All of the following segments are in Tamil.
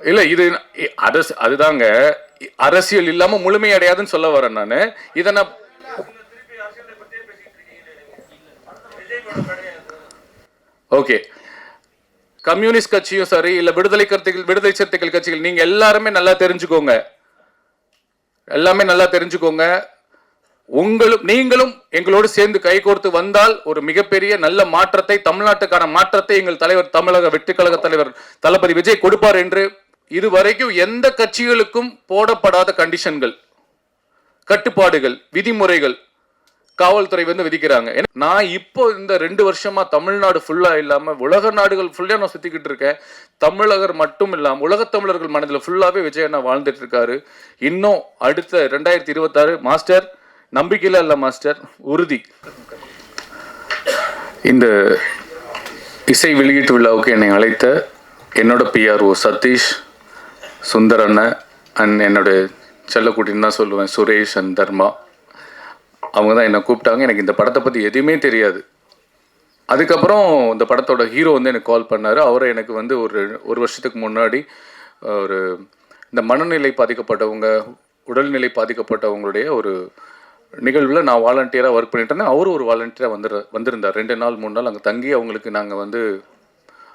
இல்ல இது அரசு அதுதாங்க. அரசியல் இல்லாம முழுமையடையாதுன்னு சொல்ல வரேன் நான். இதை நான் ஓகே. கம்யூனிஸ்ட் கட்சியும் சரி இல்ல விடுதலை கருத்துக்கள் விடுதலை சிறுத்தைகள் கட்சிகள் நீங்க எல்லாருமே நல்லா தெரிஞ்சுக்கோங்க. எல்லாமே நல்லா தெரிஞ்சுக்கோங்க. உங்களும் நீங்களும் எங்களோடு சேர்ந்து கைகோர்த்து வந்தால் ஒரு மிகப்பெரிய நல்ல மாற்றத்தை தமிழ்நாட்டுக்கான மாற்றத்தை எங்கள் தலைவர் தமிழக வெற்றி கழக தலைவர் தளபதி விஜய் கொடுப்பார் என்று இதுவரைக்கும் எந்த கட்சிகளுக்கும் போடப்படாத கண்டிஷன்கள் கட்டுப்பாடுகள் விதிமுறைகள் காவல்துறை வந்து விதிக்கிறாங்க. ஏன்னா, நான் இப்போ இந்த ரெண்டு வருஷமா தமிழ்நாடு ஃபுல்லா இல்லாம உலக நாடுகள் ஃபுல்லா நான் சுத்திக்கிட்டு இருக்கேன். தமிழகர் மட்டும் இல்லாம உலக தமிழர்கள் மனதில் ஃபுல்லாவே விஜய் அண்ணா வாழ்ந்துட்டு இருக்காரு. இன்னும் அடுத்த ரெண்டாயிரத்தி இருபத்தாறு மாஸ்டர் நம்பிக்கையில இல்ல மாஸ்டர் உறுதி. இந்த இசை வெளியீட்டு விழாவுக்கு என்னை அழைத்த என்னோட பிஆர்ஓ சதீஷ் சுந்தர் அண்ணன் அண்ட் என்னுடைய செல்லக்குட்டின்னு தான் சொல்லுவேன் சுரேஷ் அண்ட் தர்மா. அவங்க தான் என்னை கூப்பிட்டாங்க. எனக்கு இந்த படத்தை பற்றி எதுவுமே தெரியாது. அதுக்கப்புறம் இந்த படத்தோட ஹீரோ வந்து எனக்கு கால் பண்ணார். அவரை எனக்கு வந்து ஒரு ஒரு வருஷத்துக்கு முன்னாடி ஒரு இந்த மனநிலை பாதிக்கப்பட்டவங்க உடல்நிலை பாதிக்கப்பட்டவங்களுடைய ஒரு நிகழ்வில் நான் வாலண்டியராக ஒர்க் பண்ணிட்டு இருந்தேன். அவரும் ஒரு வாலண்டியராக வந்துரு வந்திருந்தார். ரெண்டு நாள் மூணு நாள் அங்கே தங்கி அவங்களுக்கு நாங்கள் வந்து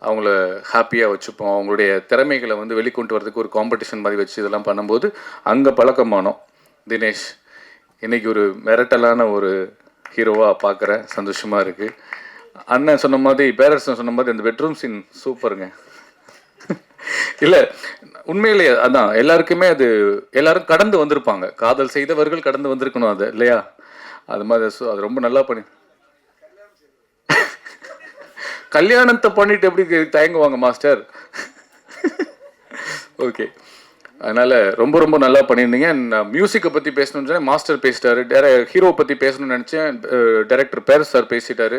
அவங்கள ஹாப்பியாக வச்சுப்போம். அவங்களுடைய திறமைகளை வந்து வெளிக்கொண்டு வரதுக்கு ஒரு காம்படிஷன் மாதிரி வச்சு இதெல்லாம் பண்ணும்போது அங்கே பழக்கமானோம். தினேஷ் இன்றைக்கி ஒரு மிரட்டலான ஒரு ஹீரோவாக பார்க்குறேன். சந்தோஷமாக இருக்குது அண்ணன் சொன்ன மாதிரி பேரரசன் சொன்ன மாதிரி அந்த பெட்ரூம் சீன் சூப்பருங்க. இல்லை உண்மையிலேயே அதான் எல்லாருக்குமே அது எல்லாரும் கடந்து வந்திருப்பாங்க. காதல் செய்தவர்கள் கடந்து வந்திருக்கணும் அது இல்லையா? அது மாதிரி சு- அது ரொம்ப நல்லா பண்ணி கல்யாணத்தை பண்ணிட்டு எப்படி தயங்குவாங்க மாஸ்டர்? ஓகே. அதனால ரொம்ப ரொம்ப நல்லா பண்ணியிருந்தீங்க. நான் மியூசிக்கை பற்றி பேசணும்னு சொன்னேன். மாஸ்டர் பேசிட்டாரு. டேர ஹீரோ பற்றி பேசணும்னு நினச்சேன். டைரக்டர் பேரஸ் சார் பேசிட்டாரு.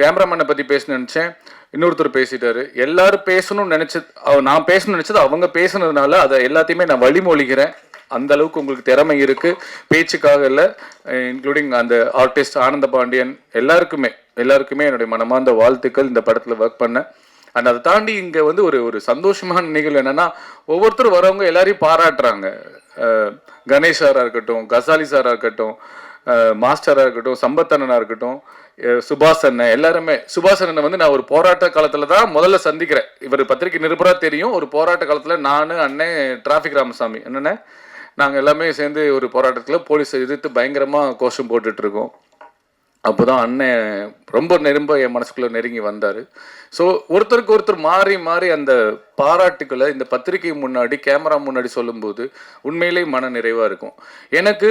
கேமராமேனை பற்றி பேசணும்னு நினச்சேன். இன்னொருத்தர் பேசிட்டாரு. எல்லாரும் பேசணும்னு நினச்சது நான் பேசணும்னு நினச்சது அவங்க பேசுனதுனால அதை எல்லாத்தையுமே நான் வழிமொழிகிறேன். அந்த அளவுக்கு உங்களுக்கு திறமை இருக்கு. பேச்சுக்காக இல்லை இன்க்ளூடிங் அந்த ஆர்டிஸ்ட் ஆனந்த பாண்டியன் எல்லாருக்குமே எல்லாருக்குமே என்னுடைய மனமார்ந்த வாழ்த்துக்கள் இந்த படத்தில் ஒர்க் பண்ணேன் அண்ட் அதை தாண்டி இங்கே வந்து ஒரு ஒரு சந்தோஷமான நிகழ்வு என்னன்னா ஒவ்வொருத்தரும் வரவங்க எல்லாரையும் பாராட்டுறாங்க. கணேஷ் சாரா இருக்கட்டும் கசாலி சாரா இருக்கட்டும் மாஸ்டராக மாஸ்டரா இருக்கட்டும் சம்பத்தண்ணனாக இருக்கட்டும் சுபாஷ் அண்ணன் எல்லாருமே. சுபாஷ் அண்ணனை வந்து நான் ஒரு போராட்ட காலத்துல தான் முதல்ல சந்திக்கிறேன். இவர் பத்திரிகை நிருபரா தெரியும். ஒரு போராட்ட காலத்துல நானு அண்ணன் டிராஃபிக் ராமசாமி. என்னென்ன நாங்கள் எல்லாமே சேர்ந்து ஒரு போராட்டத்தில் போலீஸை எதிர்த்து பயங்கரமாக கோஷம் போட்டுட்ருக்கோம். இருக்கோம் அப்போதான் அண்ணன் ரொம்ப நெரும்ப என் மனசுக்குள்ளே நெருங்கி வந்தார். ஸோ ஒருத்தருக்கு ஒருத்தர் மாறி மாறி அந்த பாராட்டுக்களை இந்த பத்திரிகை முன்னாடி கேமரா முன்னாடி சொல்லும்போது உண்மையிலே மன நிறைவாக இருக்கும். எனக்கு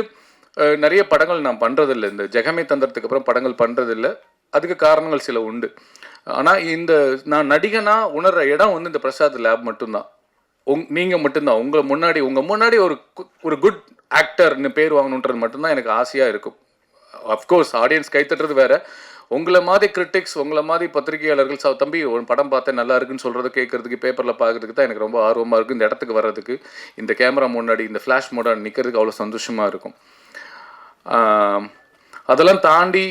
நிறைய படங்கள் நான் பண்ணுறதில்ல இந்த ஜெகமே தந்திரத்துக்கு அப்புறம் படங்கள் பண்ணுறதில்ல அதுக்கு காரணங்கள் சில உண்டு. ஆனால் இந்த நான் நடிகனாக உணர்ற இடம் வந்து இந்த பிரசாத் லேப் மட்டும்தான். உங் நீங்கள் மட்டும்தான். உங்களை முன்னாடி உங்கள் முன்னாடி ஒரு ஒரு குட் ஆக்டர்னு பேர் வாங்கணுன்றது மட்டும்தான் எனக்கு ஆசையாக இருக்கும். அஃப்கோர்ஸ் ஆடியன்ஸ் கைத்தட்டுறது வேற. உங்களை மாதிரி கிரிட்டிக்ஸ் உங்களை மாதிரி பத்திரிகையாளர்கள் "சா- தம்பி ஒரு படம் பார்த்தேன் நல்லா இருக்குன்னு சொல்கிறது கேட்கறதுக்கு பேப்பரில் பார்க்கறதுக்கு தான் எனக்கு ரொம்ப ஆர்வமாக இருக்குது இந்த இடத்துக்கு வர்றதுக்கு இந்த கேமரா முன்னாடி இந்த ஃப்ளாஷ் மோடாக நிற்கிறதுக்கு அவ்வளோ சந்தோஷமாக இருக்கும். அதெல்லாம் தாண்டி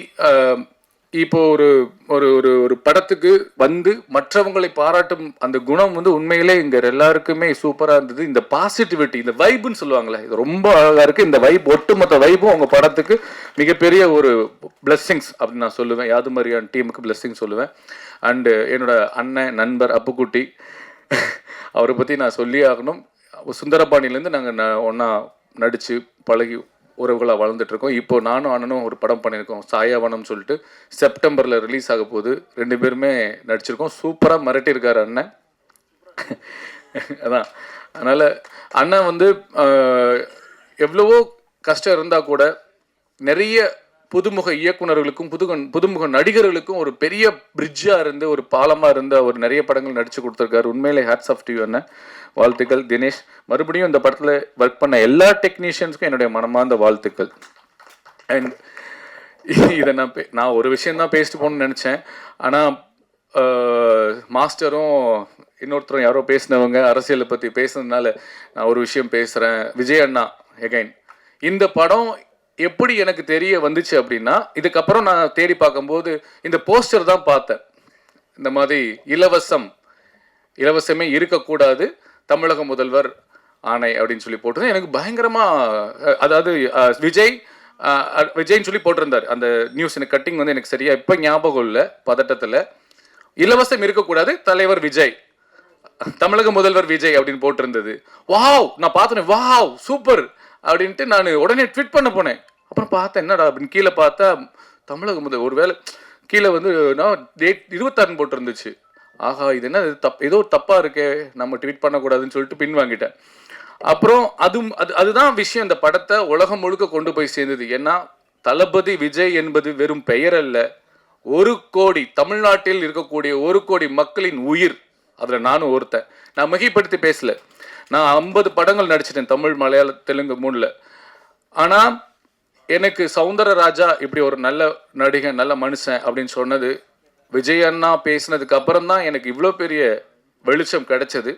இப்போ ஒரு ஒரு ஒரு ஒரு படத்துக்கு வந்து மற்றவங்களை பாராட்டும் அந்த குணம் வந்து உண்மையிலே இங்க எல்லாருக்குமே சூப்பரா இருந்தது. இந்த பாசிட்டிவிட்டி இந்த வைப்னு சொல்லுவாங்களே இது ரொம்ப அழகா இருக்கு. இந்த வைப் ஒட்டுமொத்த வைப்பும் உங்க படத்துக்கு மிகப்பெரிய ஒரு பிளஸ்ஸிங்ஸ் அப்படின்னு நான் சொல்லுவேன். யாது மாதிரியான டீமுக்கு பிளஸ்ஸிங் சொல்லுவேன். அண்டு என்னோட அண்ணன் நண்பர் அப்புக்குட்டி அவரை பற்றி நான் சொல்லி ஆகணும். சுந்தரபாணிலேருந்து நாங்கள் ஒன்றா நடித்து பழகி உறவுகளாக வளர்ந்துட்டுருக்கோம் இப்போ நானும் அண்ணனும் ஒரு படம் பண்ணியிருக்கோம். சாயாவனம் சொல்லிட்டு செப்டம்பரில் ரிலீஸ் ஆக போகுது ரெண்டு பேருமே நடிச்சிருக்கோம். சூப்பராக மிரட்டியிருக்காரு அண்ணன். அதான். அதனால் அண்ணன் வந்து எவ்வளவோ கஷ்டம் இருந்தால் கூட நிறைய புதுமுக இயக்குனர்களுக்கும் புதுக புதுமுக நடிகர்களுக்கும் ஒரு பெரிய பிரிட்ஜாக இருந்து ஒரு பாலமாக இருந்து அவர் நிறைய படங்கள் நடித்து கொடுத்துருக்காரு. உண்மையிலே ஹேட்ஸ் ஆஃப் டியூ என்ன வாழ்த்துக்கள் தினேஷ். மறுபடியும் இந்த படத்தில் ஒர்க் பண்ண எல்லா டெக்னீஷியன்ஸ்க்கும் என்னுடைய மனமார்ந்த வாழ்த்துக்கள். அண்ட் இதை நான் பே- நான் ஒரு விஷயம் தான் பேசிட்டு போகணும்னு நினச்சேன். ஆனால் மாஸ்டரும் இன்னொருத்தரும் யாரோ பேசினவங்க அரசியலை பற்றி பேசுனதுனால நான் ஒரு விஷயம் பேசுகிறேன் விஜய் அண்ணா எகைன் இந்த படம் எப்படி எனக்கு தெரிய வந்துச்சு அப்படின்னா இதுக்கப்புறம் நான் தேடி பார்க்கும்போது இந்த போஸ்டர் தான் பார்த்தேன். இந்த மாதிரி இலவசம் இலவசமே இருக்கக்கூடாது தமிழக முதல்வர் ஆணை அப்படின்னு சொல்லி போட்டிருந்தேன். எனக்கு பயங்கரமாக அதாவது விஜய் விஜய்னு விஜய்ன்னு சொல்லி போட்டிருந்தார். அந்த நியூஸ் எனக்கு கட்டிங் வந்து எனக்கு சரியாக இப்போ ஞாபகம் இல்லை பதட்டத்தில். இலவசம் இருக்கக்கூடாது தலைவர் விஜய். தமிழக முதல்வர் விஜய் அப்படின்னு போட்டிருந்தது. வாவ்! நான் பார்த்தேன் வாவ்! சூப்பர்! அப்படின்ட்டு நான் உடனே ட்விட் பண்ண போனேன். அப்புறம் பார்த்தேன் என்னடா அப்படின்னு கீழே பார்த்தா தமிழக முதல் ஒருவேளை கீழே வந்து நான் டேட் இருபத்தாறுன்னு போட்டிருந்துச்சு. ஆஹா இது என்ன இது தப் ஏதோ தப்பாக இருக்கே நம்ம ட்வீட் பண்ணக்கூடாதுன்னு சொல்லிட்டு பின் வாங்கிட்டேன். அப்புறம் அதுவும் அது அதுதான் விஷயம் இந்த படத்தை உலகம் முழுக்க கொண்டு போய் சேர்ந்தது. ஏன்னா தளபதி விஜய் என்பது வெறும் பெயர் அல்ல. ஒரு கோடி தமிழ்நாட்டில் இருக்கக்கூடிய ஒரு கோடி மக்களின் உயிர். அதில் நானும் ஒருத்தன். நான் மிகைப்படுத்தி பேசலை. நான் ஐம்பது படங்கள் நடிச்சிட்டேன் தமிழ் மலையாள தெலுங்கு மூணில். ஆனால் எனக்கு சவுந்தரராஜா இப்படி ஒரு நல்ல நடிகன் நல்ல மனுஷன் அப்படின்னு சொன்னது விஜய் அண்ணா பேசினதுக்கு அப்புறம் தான் எனக்கு இவ்வளோ பெரிய வெளிச்சம் கிடைச்சது.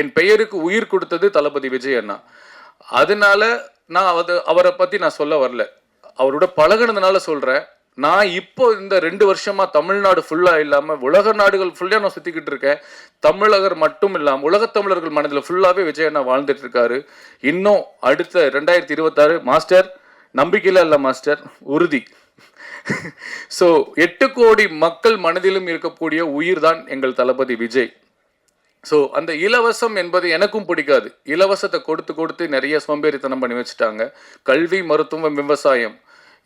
என் பெயருக்கு உயிர் கொடுத்தது தளபதி விஜய் அண்ணா. அதனால நான் அது அவரை பற்றி நான் சொல்ல வரல. அவரோட பழகுனதுனால சொல்கிறேன் நான் இப்போ இந்த ரெண்டு வருஷமா தமிழ்நாடு ஃபுல்லா இல்லாம உலக நாடுகள் ஃபுல்லா நான் சுத்திக்கிட்டு இருக்கேன். தமிழகர் மட்டும் இல்லாமல் உலகத் தமிழர்கள் மனதில் ஃபுல்லாவே விஜய் அண்ணா வாழ்ந்துட்டு இருக்காரு. இன்னும் அடுத்த ரெண்டாயிரத்தி இருபத்தாறு மாஸ்டர் நம்பிக்கையில இல்ல மாஸ்டர் உறுதி. ஸோ எட்டு கோடி மக்கள் மனதிலும் இருக்கக்கூடிய உயிர் தான் எங்கள் தளபதி விஜய். ஸோ அந்த இலவசம் என்பது எனக்கும் பிடிக்காது. இலவசத்தை கொடுத்து கொடுத்து நிறைய சோம்பேறித்தனம் பண்ணி வச்சுட்டாங்க. கல்வி மருத்துவம் விவசாயம்.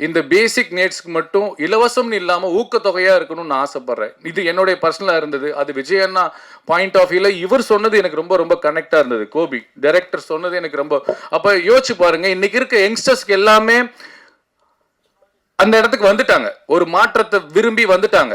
இந்த பேசிக் நீட்ஸ்க்கு மட்டும் இலவசம்னு இல்லாமல் ஊக்கத்தொகையாக இருக்கணும்னு நான் இது என்னுடைய பர்சனலாக இருந்தது. அது விஜய் அண்ணா பாயிண்ட் ஆஃப் வியூவில் இவர் சொன்னது எனக்கு ரொம்ப ரொம்ப கனெக்டாக இருந்தது. கோபி டைரக்டர் சொன்னது எனக்கு ரொம்ப. அப்போ யோசிச்சு பாருங்க இன்னைக்கு இருக்க யங்ஸ்டர்ஸ்க்கு எல்லாமே அந்த இடத்துக்கு வந்துட்டாங்க. ஒரு மாற்றத்தை விரும்பி வந்துட்டாங்க.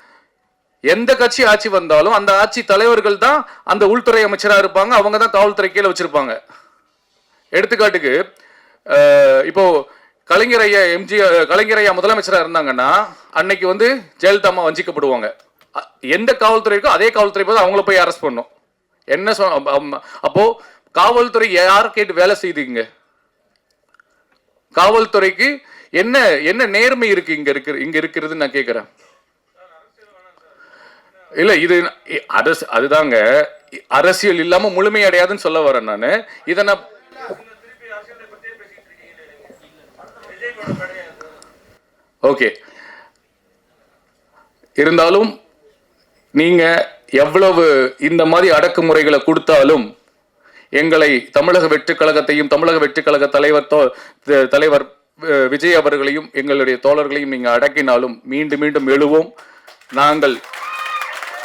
எந்த கட்சி ஆட்சி வந்தாலும் அந்த ஆட்சி தலைவர்கள் தான் அந்த உள்துறை அமைச்சராக இருப்பாங்க அவங்க தான் காவல்துறை கீழே வச்சிருப்பாங்க. எடுத்துக்காட்டுக்கு இப்போ கலைஞர் ஐயா எம்ஜி கலைஞர் ஐயா முதலமைச்சராக இருந்தாங்கன்னா அன்னைக்கு வந்து ஜெயலலிதா அம்மா வஞ்சிக்கப்படுவாங்க எந்த காவல்துறை இருக்கோ அதே காவல்துறை போது அவங்கள போய் அரெஸ்ட் பண்ணும். என்ன சொ அப்போ காவல்துறை யார் கேட்டு வேலை செய்துங்க காவல்துறைக்கு என்ன என்ன நேர்மை இருக்கு இங்க இருக்கு இங்க இருக்கிறதுன்னு நான் கேட்கிறேன் இல்லை இது அரசு அதுதாங்க. அரசியல் இல்லாமல் முழுமையடையாதுன்னு சொல்ல வரேன் நான். இதை நான் ஓகே. இருந்தாலும் நீங்க எவ்வளவு இந்த மாதிரி அடக்குமுறைகளை கொடுத்தாலும் எங்களை தமிழக வெற்றி கழகத்தையும் தமிழக வெற்றி கழக தலைவர் தலைவர் விஜய் அவர்களையும் எங்களுடைய தோழர்களையும் நீங்கள் அடக்கினாலும் மீண்டும் மீண்டும் எழுவோம். நாங்கள்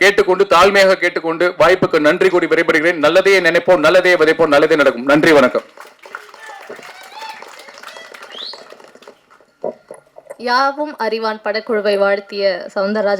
கேட்டுக்கொண்டு தாழ்மையாக கேட்டுக்கொண்டு வாய்ப்புக்கு நன்றி கூறி விடைபெறுகிறேன். நல்லதே நினைப்போம் நல்லதே விதைப்போம் நல்லதே நடக்கும். நன்றி வணக்கம். யாவும் அறிவான் படக்குழுவை வாழ்த்திய சவுந்தரராஜன்